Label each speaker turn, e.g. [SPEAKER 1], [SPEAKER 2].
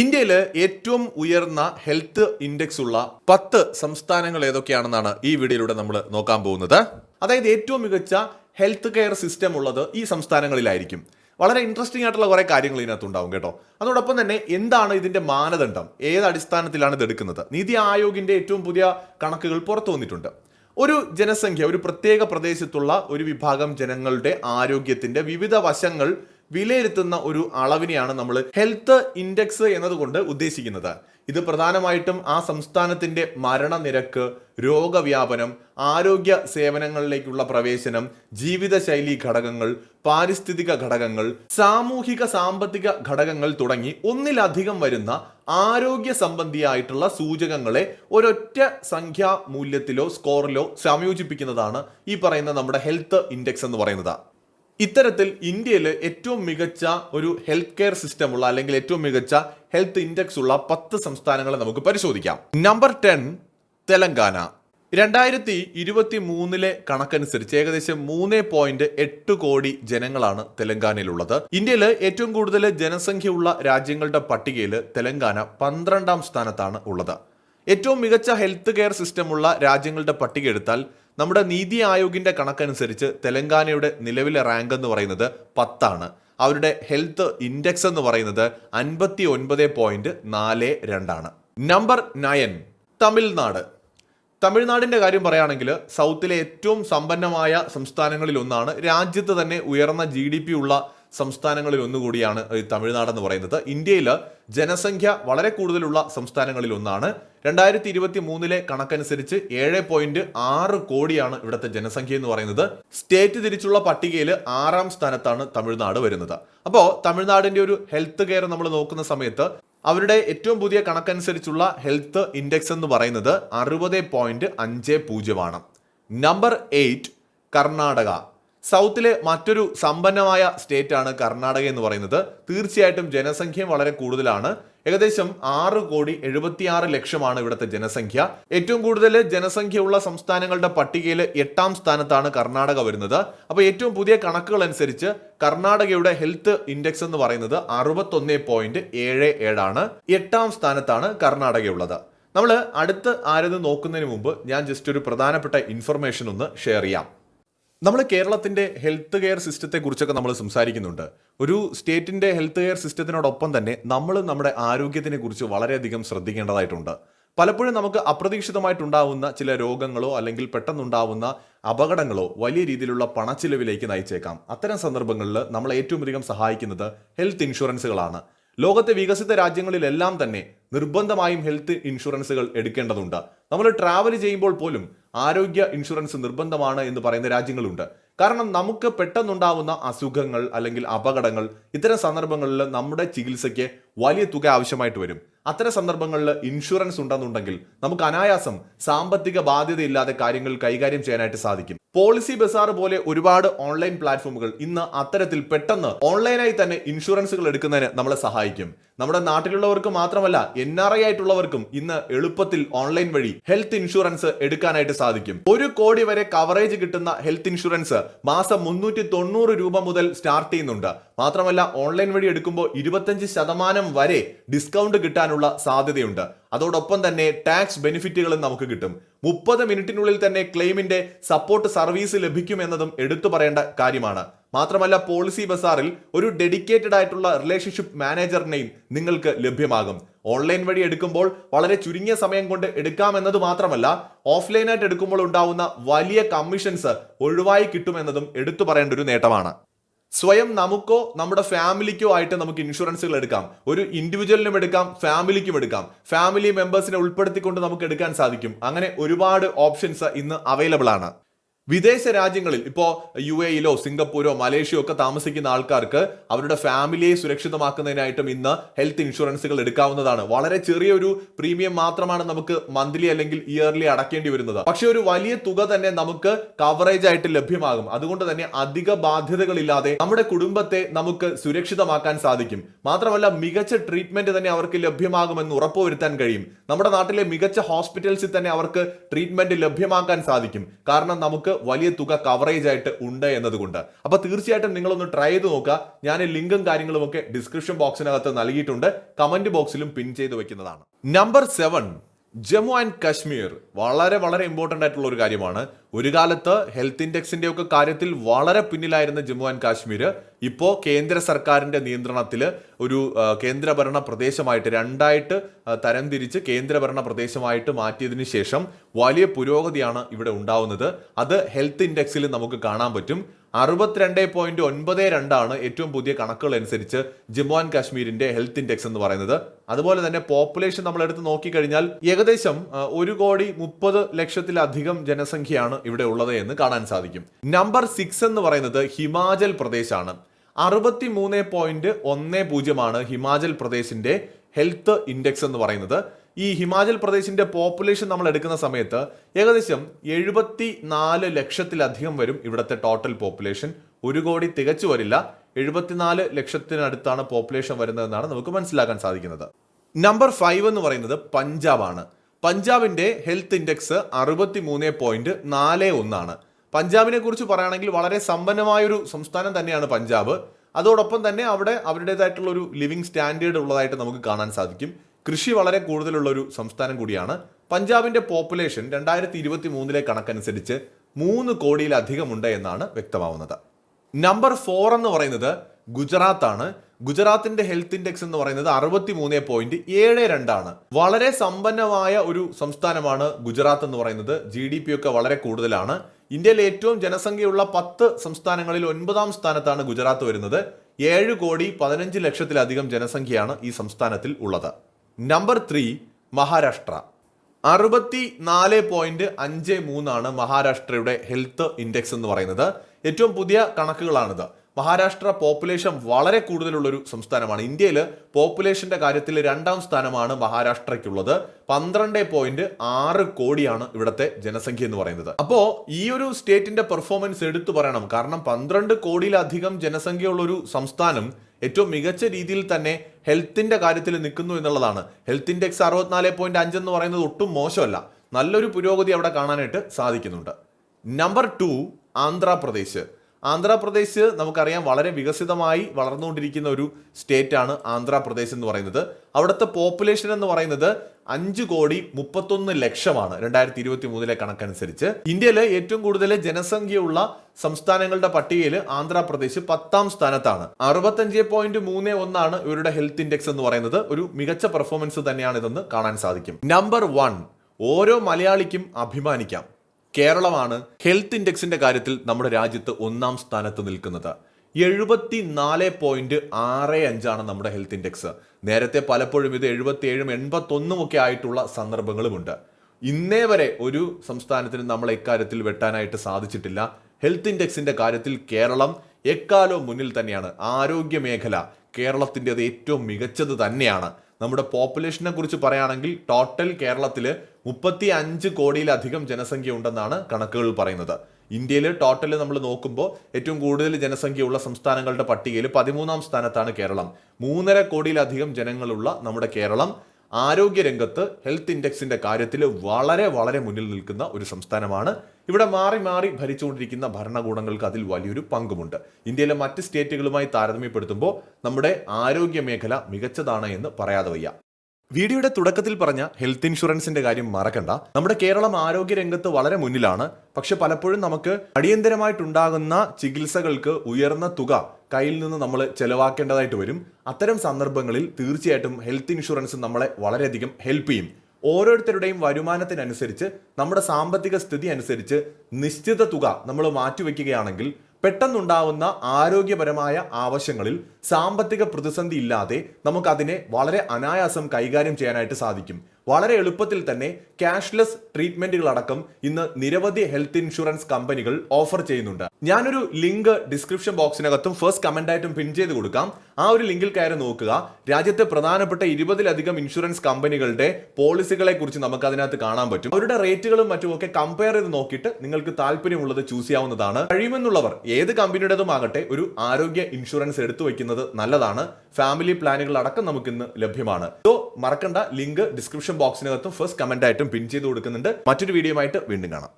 [SPEAKER 1] ഇന്ത്യയിൽ ഏറ്റവും ഉയർന്ന ഹെൽത്ത് ഇൻഡെക്സ് ഉള്ള പത്ത് സംസ്ഥാനങ്ങൾ ഏതൊക്കെയാണെന്നാണ് ഈ വീഡിയോയിലൂടെ നമ്മൾ നോക്കാൻ പോകുന്നത്. അതായത് ഏറ്റവും മികച്ച ഹെൽത്ത് കെയർ സിസ്റ്റം ഉള്ളത് ഈ സംസ്ഥാനങ്ങളിലായിരിക്കും. വളരെ ഇൻട്രസ്റ്റിംഗ് ആയിട്ടുള്ള കുറേ കാര്യങ്ങൾ ഇതിനകത്ത് ഉണ്ടാവും കേട്ടോ. അതോടൊപ്പം തന്നെ എന്താണ് ഇതിന്റെ മാനദണ്ഡം? ഏത് അടിസ്ഥാനത്തിലാണ് ഇത് എടുക്കുന്നത്? നീതി ആയോഗിന്റെ ഏറ്റവും പുതിയ കണക്കുകൾ പുറത്തു വന്നിട്ടുണ്ട്. ഒരു ജനസംഖ്യ ഒരു പ്രത്യേക പ്രദേശത്തുള്ള ഒരു വിഭാഗം ജനങ്ങളുടെ ആരോഗ്യത്തിന്റെ വിവിധ വശങ്ങൾ വിലയിരുത്തുന്ന ഒരു അളവിനെയാണ് നമ്മൾ ഹെൽത്ത് ഇൻഡെക്സ് എന്നതുകൊണ്ട് ഉദ്ദേശിക്കുന്നത്. ഇത് പ്രധാനമായിട്ടും ആ സംസ്ഥാനത്തിന്റെ മരണനിരക്ക് രോഗവ്യാപനം ആരോഗ്യ സേവനങ്ങളിലേക്കുള്ള പ്രവേശനം ജീവിതശൈലി ഘടകങ്ങൾ പാരിസ്ഥിതിക ഘടകങ്ങൾ സാമൂഹിക സാമ്പത്തിക ഘടകങ്ങൾ തുടങ്ങി ഒന്നിലധികം വരുന്ന ആരോഗ്യ സംബന്ധിയായിട്ടുള്ള സൂചകങ്ങളെ ഒരൊറ്റ സംഖ്യാ മൂല്യത്തിലോ സ്കോറിലോ സംയോജിപ്പിക്കുന്നതാണ് ഈ പറയുന്ന നമ്മുടെ ഹെൽത്ത് ഇൻഡെക്സ് എന്ന് പറയുന്നത്. ഇത്തരത്തിൽ ഇന്ത്യയിൽ ഏറ്റവും മികച്ച ഒരു ഹെൽത്ത് കെയർ സിസ്റ്റം ഉള്ള അല്ലെങ്കിൽ ഏറ്റവും മികച്ച ഹെൽത്ത് ഇൻഡെക്സ് ഉള്ള പത്ത് സംസ്ഥാനങ്ങളെ നമുക്ക് പരിശോധിക്കാം. Number ten Telangana. രണ്ടായിരത്തി ഇരുപത്തി മൂന്നിലെ കണക്കനുസരിച്ച് ഏകദേശം മൂന്ന് പോയിന്റ് എട്ട് കോടി ജനങ്ങളാണ് തെലങ്കാനയിലുള്ളത്. ഇന്ത്യയിൽ ഏറ്റവും കൂടുതൽ ജനസംഖ്യയുള്ള രാജ്യങ്ങളുടെ പട്ടികയിൽ തെലങ്കാന പന്ത്രണ്ടാം സ്ഥാനത്താണ് ഉള്ളത്. ഏറ്റവും മികച്ച ഹെൽത്ത് കെയർ സിസ്റ്റമുള്ള രാജ്യങ്ങളുടെ പട്ടിക എടുത്താൽ നമ്മുടെ നീതി ആയോഗിന്റെ കണക്കനുസരിച്ച് തെലങ്കാനയുടെ നിലവിലെ റാങ്ക് എന്ന് പറയുന്നത് പത്താണ്. അവരുടെ ഹെൽത്ത് ഇൻഡെക്സ് എന്ന് പറയുന്നത് അൻപത്തി ഒൻപത് പോയിന്റ് നാല് രണ്ടാണ്. Number nine Tamil Nadu. തമിഴ്നാടിന്റെ കാര്യം പറയുകയാണെങ്കിൽ സൗത്തിലെ ഏറ്റവും സമ്പന്നമായ സംസ്ഥാനങ്ങളിൽ ഒന്നാണ് രാജ്യത്ത് തന്നെ ഉയർന്ന ജി ഉള്ള സംസ്ഥാനങ്ങളിൽ ഒന്നുകൂടിയാണ് തമിഴ്നാട് എന്ന് പറയുന്നത്. ഇന്ത്യയിൽ ജനസംഖ്യ വളരെ കൂടുതലുള്ള സംസ്ഥാനങ്ങളിൽ ഒന്നാണ്. രണ്ടായിരത്തി ഇരുപത്തി മൂന്നിലെ കണക്കനുസരിച്ച് ഏഴ് പോയിന്റ് ആറ് കോടിയാണ് ഇവിടുത്തെ ജനസംഖ്യ എന്ന് പറയുന്നത്. സ്റ്റേറ്റ് തിരിച്ചുള്ള പട്ടികയിൽ ആറാം സ്ഥാനത്താണ് തമിഴ്നാട് വരുന്നത്. അപ്പോൾ തമിഴ്നാടിന്റെ ഒരു ഹെൽത്ത് കെയർ നമ്മൾ നോക്കുന്ന സമയത്ത് അവരുടെ ഏറ്റവും പുതിയ കണക്കനുസരിച്ചുള്ള ഹെൽത്ത് ഇൻഡെക്സ് എന്ന് പറയുന്നത് അറുപത് പോയിന്റ് അഞ്ച് പൂജ്യമാണ്. Number eight Karnataka. സൗത്തിലെ മറ്റൊരു സമ്പന്നമായ സ്റ്റേറ്റ് ആണ് കർണാടക എന്ന് പറയുന്നത്. തീർച്ചയായിട്ടും ജനസംഖ്യയും വളരെ കൂടുതലാണ്. ഏകദേശം ആറ് കോടി എഴുപത്തിയാറ് ലക്ഷമാണ് ഇവിടുത്തെ ജനസംഖ്യ. ഏറ്റവും കൂടുതൽ ജനസംഖ്യയുള്ള സംസ്ഥാനങ്ങളുടെ പട്ടികയിൽ എട്ടാം സ്ഥാനത്താണ് കർണാടക വരുന്നത്. അപ്പോൾ ഏറ്റവും പുതിയ കണക്കുകൾ അനുസരിച്ച് കർണാടകയുടെ ഹെൽത്ത് ഇൻഡെക്സ് എന്ന് പറയുന്നത് അറുപത്തൊന്ന് പോയിന്റ് ഏഴ് ഏഴാണ്. എട്ടാം സ്ഥാനത്താണ് കർണാടകയുള്ളത്. നമ്മൾ അടുത്ത് ആരെന്ന് നോക്കുന്നതിന് മുമ്പ് ഞാൻ ജസ്റ്റ് ഒരു പ്രധാനപ്പെട്ട ഇൻഫർമേഷൻ ഒന്ന് ഷെയർ ചെയ്യാം. നമ്മൾ കേരളത്തിന്റെ ഹെൽത്ത് കെയർ സിസ്റ്റത്തെ കുറിച്ചൊക്കെ നമ്മൾ സംസാരിക്കുന്നുണ്ട്. ഒരു സ്റ്റേറ്റിന്റെ ഹെൽത്ത് കെയർ സിസ്റ്റത്തിനോടൊപ്പം തന്നെ നമ്മൾ നമ്മുടെ ആരോഗ്യത്തിനെ കുറിച്ച് വളരെയധികം ശ്രദ്ധിക്കേണ്ടതായിട്ടുണ്ട്. പലപ്പോഴും നമുക്ക് അപ്രതീക്ഷിതമായിട്ടുണ്ടാവുന്ന ചില രോഗങ്ങളോ അല്ലെങ്കിൽ പെട്ടെന്നുണ്ടാവുന്ന അപകടങ്ങളോ വലിയ രീതിയിലുള്ള പണച്ചിലവിലേക്ക് നയിച്ചേക്കാം. അത്തരം സന്ദർഭങ്ങളിൽ നമ്മളെ ഏറ്റവും അധികം സഹായിക്കുന്നത് ഹെൽത്ത് ഇൻഷുറൻസുകളാണ് ലോകത്തെ വികസിത രാജ്യങ്ങളിലെല്ലാം തന്നെ നിർബന്ധമായും ഹെൽത്ത് ഇൻഷുറൻസുകൾ എടുക്കേണ്ടതുണ്ട്. നമ്മൾ ട്രാവൽ ചെയ്യുമ്പോൾ പോലും ആരോഗ്യ ഇൻഷുറൻസ് നിർബന്ധമാണ് എന്ന് പറയുന്ന രാജ്യങ്ങളുണ്ട്. കാരണം നമുക്ക് പെട്ടെന്നുണ്ടാവുന്ന അസുഖങ്ങൾ അല്ലെങ്കിൽ അപകടങ്ങൾ ഇത്തരം സന്ദർഭങ്ങളിൽ നമ്മുടെ ചികിത്സയ്ക്ക് വലിയ തുക ആവശ്യമായിട്ട് വരും. അത്തരം സന്ദർഭങ്ങളിൽ ഇൻഷുറൻസ് ഉണ്ടെന്നുണ്ടെങ്കിൽ നമുക്ക് അനായാസം സാമ്പത്തിക ബാധ്യതയില്ലാതെ കാര്യങ്ങൾ കൈകാര്യം ചെയ്യാനായിട്ട് സാധിക്കും. പോളിസി ബസാർ പോലെ ഒരുപാട് ഓൺലൈൻ പ്ലാറ്റ്ഫോമുകൾ ഇന്ന് അത്തരത്തിൽ പെട്ടെന്ന് ഓൺലൈനായി തന്നെ ഇൻഷുറൻസുകൾ എടുക്കുന്നതിന് നമ്മളെ സഹായിക്കും. നമ്മുടെ നാട്ടിലുള്ളവർക്ക് മാത്രമല്ല എൻ ആർ ഐ ആയിട്ടുള്ളവർക്കും ഇന്ന് എളുപ്പത്തിൽ ഓൺലൈൻ വഴി ഹെൽത്ത് ഇൻഷുറൻസ് എടുക്കാനായിട്ട് സാധിക്കും. ഒരു കോടി വരെ കവറേജ് കിട്ടുന്ന ഹെൽത്ത് ഇൻഷുറൻസ് മാസം മുന്നൂറ്റി തൊണ്ണൂറ് രൂപ മുതൽ സ്റ്റാർട്ട് ചെയ്യുന്നുണ്ട്. മാത്രമല്ല ഓൺലൈൻ വഴി എടുക്കുമ്പോൾ ഇരുപത്തഞ്ച് ശതമാനം വരെ ഡിസ്കൗണ്ട് കിട്ടാനുള്ള സാധ്യതയുണ്ട്. അതോടൊപ്പം തന്നെ ടാക്സ് ബെനിഫിറ്റുകളും നമുക്ക് കിട്ടും. മുപ്പത് മിനിറ്റിനുള്ളിൽ തന്നെ ക്ലെയിമിന്റെ സപ്പോർട്ട് സർവീസ് ലഭിക്കും എന്നതും എടുത്തു പറയേണ്ട കാര്യമാണ്. മാത്രമല്ല പോളിസി ബസാറിൽ ഒരു ഡെഡിക്കേറ്റഡ് ആയിട്ടുള്ള റിലേഷൻഷിപ്പ് മാനേജറിനെയും നിങ്ങൾക്ക് ലഭ്യമാകും. ഓൺലൈൻ വഴി എടുക്കുമ്പോൾ വളരെ ചുരുങ്ങിയ സമയം കൊണ്ട് എടുക്കാമെന്നത് മാത്രമല്ല ഓഫ്ലൈനായിട്ട് എടുക്കുമ്പോൾ ഉണ്ടാവുന്ന വലിയ കമ്മീഷൻസ് ഒഴിവായി കിട്ടുമെന്നതും എടുത്തു പറയേണ്ട ഒരു നേട്ടമാണ്. സ്വയം നമുക്കോ നമ്മുടെ ഫാമിലിക്കോ ആയിട്ട് നമുക്ക് ഇൻഷുറൻസുകൾ എടുക്കാം. ഒരു ഇൻഡിവിജ്വലിനും എടുക്കാം ഫാമിലിക്കും എടുക്കാം. ഫാമിലി മെമ്പേഴ്സിനെ ഉൾപ്പെടുത്തിക്കൊണ്ട് നമുക്ക് എടുക്കാൻ സാധിക്കും. അങ്ങനെ ഒരുപാട് ഓപ്ഷൻസ് ഇന്ന് അവൈലബിൾ ആണ്. വിദേശ രാജ്യങ്ങളിൽ ഇപ്പോൾ യു എയിലോ സിംഗപ്പൂരോ മലേഷ്യയോ ഒക്കെ താമസിക്കുന്ന ആൾക്കാർക്ക് അവരുടെ ഫാമിലിയെ സുരക്ഷിതമാക്കുന്നതിനായിട്ടും ഇന്ന് ഹെൽത്ത് ഇൻഷുറൻസുകൾ എടുക്കാവുന്നതാണ്. വളരെ ചെറിയൊരു പ്രീമിയം മാത്രമാണ് നമുക്ക് മന്ത്ലി അല്ലെങ്കിൽ ഇയർലി അടക്കേണ്ടി വരുന്നത്. പക്ഷെ ഒരു വലിയ തുക തന്നെ നമുക്ക് കവറേജ് ആയിട്ട് ലഭ്യമാകും. അതുകൊണ്ട് തന്നെ അധിക ബാധ്യതകളില്ലാതെ നമ്മുടെ കുടുംബത്തെ നമുക്ക് സുരക്ഷിതമാക്കാൻ സാധിക്കും. മാത്രമല്ല മികച്ച ട്രീറ്റ്മെന്റ് തന്നെ അവർക്ക് ലഭ്യമാകുമെന്ന് ഉറപ്പുവരുത്താൻ കഴിയും. നമ്മുടെ നാട്ടിലെ മികച്ച ഹോസ്പിറ്റൽസിൽ തന്നെ അവർക്ക് ട്രീറ്റ്മെന്റ് ലഭ്യമാക്കാൻ സാധിക്കും. കാരണം നമുക്ക് വലിയ തുക കവറേജ് ആയിട്ട് ഉണ്ട് എന്നതുകൊണ്ട്. അപ്പോൾ തീർച്ചയായിട്ടും നിങ്ങളൊന്ന് ട്രൈ ചെയ്ത് നോക്കുക. ഞാൻ ലിങ്കും കാര്യങ്ങളും ഒക്കെ ഡിസ്ക്രിപ്ഷൻ ബോക്സിനകത്ത് നൽകിയിട്ടുണ്ട്. കമന്റ് ബോക്സിലും പിൻ ചെയ്ത് വെക്കുന്നതാണ്. Number seven Jammu and Kashmir വളരെ വളരെ ഇമ്പോർട്ടന്റ് ആയിട്ടുള്ള ഒരു കാര്യമാണ്. ഒരു കാലത്ത് ഹെൽത്ത് ഇൻഡെക്സിന്റെ ഒക്കെ കാര്യത്തിൽ വളരെ പിന്നിലായിരുന്ന ജമ്മു ആൻഡ് കാശ്മീർ ഇപ്പോൾ കേന്ദ്ര സർക്കാരിന്റെ നിയന്ത്രണത്തിൽ ഒരു കേന്ദ്രഭരണ പ്രദേശമായിട്ട് രണ്ടായിട്ട് തരംതിരിച്ച് കേന്ദ്രഭരണ പ്രദേശമായിട്ട് മാറ്റിയതിന് ശേഷം വലിയ പുരോഗതിയാണ് ഇവിടെ ഉണ്ടാവുന്നത്. അത് ഹെൽത്ത് ഇൻഡെക്സിൽ നമുക്ക് കാണാൻ പറ്റും. അറുപത്തിരണ്ട് പോയിന്റ് ഒൻപത് രണ്ടാണ് ഏറ്റവും പുതിയ കണക്കുകൾ അനുസരിച്ച് ജമ്മു ആൻഡ് കാശ്മീരിന്റെ ഹെൽത്ത് ഇൻഡെക്സ് എന്ന് പറയുന്നത്. അതുപോലെ തന്നെ പോപ്പുലേഷൻ നമ്മൾ എടുത്ത് നോക്കിക്കഴിഞ്ഞാൽ ഏകദേശം ഒരു കോടി മുപ്പത് ലക്ഷത്തിലധികം ജനസംഖ്യയാണ് ഇവിടെ ഉള്ളത് എന്ന് കാണാൻ സാധിക്കും. നമ്പർ സിക്സ് എന്ന് പറയുന്നത് ഹിമാചൽ പ്രദേശാണ്. അറുപത്തി മൂന്ന് പോയിന്റ് ഒന്ന് പൂജ്യമാണ് ഹിമാചൽ പ്രദേശിന്റെ ഹെൽത്ത് ഇൻഡെക്സ് എന്ന് പറയുന്നത്. ഈ ഹിമാചൽ പ്രദേശിന്റെ പോപ്പുലേഷൻ നമ്മൾ എടുക്കുന്ന സമയത്ത് ഏകദേശം എഴുപത്തി നാല് ലക്ഷത്തിലധികം വരും ഇവിടുത്തെ ടോട്ടൽ പോപ്പുലേഷൻ ഒരു കോടി തികച്ചു വരില്ല. എഴുപത്തിനാല് ലക്ഷത്തിനടുത്താണ് പോപ്പുലേഷൻ വരുന്നതെന്നാണ് നമുക്ക് മനസ്സിലാക്കാൻ സാധിക്കുന്നത്. നമ്പർ ഫൈവ് എന്ന് പറയുന്നത് പഞ്ചാബാണ്. പഞ്ചാബിന്റെ ഹെൽത്ത് ഇൻഡെക്സ് അറുപത്തി മൂന്ന് പോയിന്റ് നാല് ഒന്നാണ്. പഞ്ചാബിനെ കുറിച്ച് പറയുകയാണെങ്കിൽ വളരെ സമ്പന്നമായൊരു സംസ്ഥാനം തന്നെയാണ് പഞ്ചാബ്. അതോടൊപ്പം തന്നെ അവിടെ അവരുടേതായിട്ടുള്ള ഒരു ലിവിങ് സ്റ്റാൻഡേർഡ് ഉള്ളതായിട്ട് നമുക്ക് കാണാൻ സാധിക്കും. കൃഷി വളരെ കൂടുതലുള്ള ഒരു സംസ്ഥാനം കൂടിയാണ്. പഞ്ചാബിന്റെ പോപ്പുലേഷൻ രണ്ടായിരത്തി ഇരുപത്തി മൂന്നിലെ കണക്കനുസരിച്ച് മൂന്ന് കോടിയിലധികം ഉണ്ട് എന്നാണ് വ്യക്തമാവുന്നത്. നമ്പർ ഫോർ എന്ന് പറയുന്നത് ഗുജറാത്താണ്. ഗുജറാത്തിന്റെ ഹെൽത്ത് ഇൻഡെക്സ് എന്ന് പറയുന്നത് അറുപത്തി മൂന്ന് പോയിന്റ് ഏഴ് രണ്ടാണ്. വളരെ സമ്പന്നമായ ഒരു സംസ്ഥാനമാണ് ഗുജറാത്ത് എന്ന് പറയുന്നത്. ജി ഡി പി ഒക്കെ വളരെ കൂടുതലാണ്. ഇന്ത്യയിൽ ഏറ്റവും ജനസംഖ്യയുള്ള പത്ത് സംസ്ഥാനങ്ങളിൽ ഒൻപതാം സ്ഥാനത്താണ് ഗുജറാത്ത് വരുന്നത്. ഏഴ് കോടി പതിനഞ്ച് ലക്ഷത്തിലധികം ജനസംഖ്യയാണ് ഈ സംസ്ഥാനത്തിൽ ഉള്ളത്. Number three Maharashtra. അറുപത്തി നാല് പോയിന്റ് അഞ്ച് മൂന്നാണ് മഹാരാഷ്ട്രയുടെ ഹെൽത്ത് ഇൻഡെക്സ് എന്ന് പറയുന്നത്. ഏറ്റവും പുതിയ കണക്കുകളാണിത്. മഹാരാഷ്ട്ര പോപ്പുലേഷൻ വളരെ കൂടുതലുള്ളൊരു സംസ്ഥാനമാണ്. ഇന്ത്യയിൽ പോപ്പുലേഷന്റെ കാര്യത്തിൽ രണ്ടാം സ്ഥാനമാണ് മഹാരാഷ്ട്രയ്ക്കുള്ളത്. പന്ത്രണ്ട് പോയിന്റ് ആറ് കോടിയാണ് ഇവിടുത്തെ ജനസംഖ്യ എന്ന് പറയുന്നത്. അപ്പോൾ ഈ ഒരു സ്റ്റേറ്റിന്റെ പെർഫോമൻസ് എടുത്തു പറയണം. കാരണം പന്ത്രണ്ട് കോടിയിലധികം ജനസംഖ്യയുള്ള ഒരു സംസ്ഥാനം ഏറ്റവും മികച്ച രീതിയിൽ തന്നെ ഹെൽത്തിന്റെ കാര്യത്തിൽ നിൽക്കുന്നു എന്നുള്ളതാണ്. ഹെൽത്ത് ഇൻഡെക്സ് അറുപത്തിനാല് പോയിന്റ് അഞ്ച് എന്ന് പറയുന്നത് ഒട്ടും മോശമല്ല. നല്ലൊരു പുരോഗതി അവിടെ കാണാനായിട്ട് സാധിക്കുന്നുണ്ട്. Number two Andhra Pradesh. ആന്ധ്രാപ്രദേശ് നമുക്കറിയാം വളരെ വികസിതമായി വളർന്നുകൊണ്ടിരിക്കുന്ന ഒരു സ്റ്റേറ്റ് ആണ് ആന്ധ്രാപ്രദേശ് എന്ന് പറയുന്നത്. അവിടുത്തെ പോപ്പുലേഷൻ എന്ന് പറയുന്നത് അഞ്ച് കോടി മുപ്പത്തൊന്ന് ലക്ഷമാണ് രണ്ടായിരത്തി ഇരുപത്തി മൂന്നിലെ കണക്കനുസരിച്ച്. ഇന്ത്യയിലെ ഏറ്റവും കൂടുതൽ ജനസംഖ്യയുള്ള സംസ്ഥാനങ്ങളുടെ പട്ടികയിൽ ആന്ധ്രാപ്രദേശ് പത്താം സ്ഥാനത്താണ്. അറുപത്തഞ്ച് പോയിന്റ് മൂന്ന് ഒന്നാണ് ഇവരുടെ ഹെൽത്ത് ഇൻഡെക്സ് എന്ന് പറയുന്നത്. ഒരു മികച്ച പെർഫോമൻസ് തന്നെയാണ് ഇതെന്ന് കാണാൻ സാധിക്കും. നമ്പർ വൺ ഓരോ മലയാളിക്കും അഭിമാനിക്കാം. കേരളമാണ് ഹെൽത്ത് ഇൻഡെക്സിന്റെ കാര്യത്തിൽ നമ്മുടെ രാജ്യത്ത് ഒന്നാം സ്ഥാനത്ത് നിൽക്കുന്നത്. എഴുപത്തി നാല് പോയിന്റ് ആറ് അഞ്ചാണ് നമ്മുടെ ഹെൽത്ത് ഇൻഡെക്സ്. നേരത്തെ പലപ്പോഴും ഇത് എഴുപത്തി ഏഴും എൺപത്തൊന്നും ഒക്കെ ആയിട്ടുള്ള സന്ദർഭങ്ങളുമുണ്ട്. ഇന്നേ വരെ ഒരു സംസ്ഥാനത്തിന് നമ്മൾ ഇക്കാര്യത്തിൽ വെട്ടാനായിട്ട് സാധിച്ചിട്ടില്ല. ഹെൽത്ത് ഇൻഡെക്സിന്റെ കാര്യത്തിൽ കേരളം എക്കാലവും മുന്നിൽ തന്നെയാണ്. ആരോഗ്യ മേഖല കേരളത്തിന്റെത് ഏറ്റവും മികച്ചത് തന്നെയാണ്. നമ്മുടെ പോപ്പുലേഷനെ കുറിച്ച് പറയുകയാണെങ്കിൽ ടോട്ടൽ കേരളത്തിൽ മുപ്പത്തി അഞ്ച് കോടിയിലധികം ജനസംഖ്യ ഉണ്ടെന്നാണ് കണക്കുകൾ പറയുന്നത്. ഇന്ത്യയിൽ ടോട്ടൽ നമ്മൾ നോക്കുമ്പോൾ ഏറ്റവും കൂടുതൽ ജനസംഖ്യയുള്ള സംസ്ഥാനങ്ങളുടെ പട്ടികയിൽ പതിമൂന്നാം സ്ഥാനത്താണ് കേരളം. മൂന്നര കോടിയിലധികം ജനങ്ങളുള്ള നമ്മുടെ കേരളം. ആരോഗ്യരംഗത്ത് ഹെൽത്ത് ഇൻഡെക്സിന്റെ കാര്യത്തിൽ വളരെ വളരെ മുന്നിൽ നിൽക്കുന്ന ഒരു സംസ്ഥാനമാണ്. ഇവിടെ മാറി മാറി ഭരിച്ചുകൊണ്ടിരിക്കുന്ന ഭരണകൂടങ്ങൾക്ക് അതിൽ വലിയൊരു പങ്കുമുണ്ട്. ഇന്ത്യയിലെ മറ്റ് സ്റ്റേറ്റുകളുമായി താരതമ്യപ്പെടുത്തുമ്പോൾ നമ്മുടെ ആരോഗ്യ മേഖല മികച്ചതാണ് എന്ന് പറയാതെ വയ്യ. വീഡിയോയുടെ തുടക്കത്തിൽ പറഞ്ഞ ഹെൽത്ത് ഇൻഷുറൻസിന്റെ കാര്യം മറക്കണ്ട. നമ്മുടെ കേരളം ആരോഗ്യ രംഗത്ത് വളരെ മുന്നിലാണ്. പക്ഷെ പലപ്പോഴും നമുക്ക് അടിയന്തരമായിട്ടുണ്ടാകുന്ന ചികിത്സകൾക്ക് ഉയർന്ന തുക കയ്യിൽ നിന്ന് നമ്മൾ ചെലവാക്കേണ്ടതായിട്ട് വരും. അത്തരം സന്ദർഭങ്ങളിൽ തീർച്ചയായിട്ടും ഹെൽത്ത് ഇൻഷുറൻസ് നമ്മളെ വളരെയധികം ഹെൽപ്പ് ചെയ്യും. ഓരോരുത്തരുടെയും വരുമാനത്തിനനുസരിച്ച് നമ്മുടെ സാമ്പത്തിക സ്ഥിതി അനുസരിച്ച് നിശ്ചിത തുക നമ്മൾ മാറ്റിവെക്കുകയാണെങ്കിൽ പെട്ടെന്നുണ്ടാവുന്ന ആരോഗ്യപരമായ ആവശ്യങ്ങളിൽ സാമ്പത്തിക പ്രതിസന്ധി ഇല്ലാതെ നമുക്കതിനെ വളരെ അനായാസം കൈകാര്യം ചെയ്യാനായിട്ട് സാധിക്കും. വളരെ എളുപ്പത്തിൽ തന്നെ ക്യാഷ്ലെസ് ട്രീറ്റ്മെന്റുകൾ അടക്കം ഇന്ന് നിരവധി ഹെൽത്ത് ഇൻഷുറൻസ് കമ്പനികൾ ഓഫർ ചെയ്യുന്നുണ്ട്. ഞാനൊരു ലിങ്ക് ഡിസ്ക്രിപ്ഷൻ ബോക്സിനകത്തും ഫസ്റ്റ് കമന്റ് ആയിട്ടും പിൻ ചെയ്ത് കൊടുക്കാം. ആ ഒരു ലിങ്കിൽ കയറി നോക്കുക. രാജ്യത്തെ പ്രധാനപ്പെട്ട ഇരുപതിലധികം ഇൻഷുറൻസ് കമ്പനികളുടെ പോളിസികളെ കുറിച്ച് നമുക്ക് അതിനകത്ത് കാണാൻ പറ്റും. അവരുടെ റേറ്റുകളും മറ്റുമൊക്കെ കമ്പയർ ചെയ്ത് നോക്കിയിട്ട് നിങ്ങൾക്ക് താല്പര്യമുള്ളത് ചൂസ് ചെയ്യാവുന്നതാണ്. കഴിയുമെന്നുള്ളവർ ഏത് കമ്പനിയുടേതുമാകട്ടെ ഒരു ആരോഗ്യ ഇൻഷുറൻസ് എടുത്തു വെക്കുന്നത് നല്ലതാണ്. ഫാമിലി പ്ലാനുകൾ അടക്കം നമുക്ക് ഇന്ന് ലഭ്യമാണ്. സോ മറക്കണ്ട ലിങ്ക് ഡിസ്ക്രിപ്ഷൻ ബോക്സിനകത്തും ഫസ്റ്റ് കമന്റ് ആയിട്ടും പിൻ ചെയ്ത് കൊടുക്കുന്നുണ്ട്. മറ്റൊരു വീഡിയോ ആയിട്ട് വീണ്ടും കാണാം.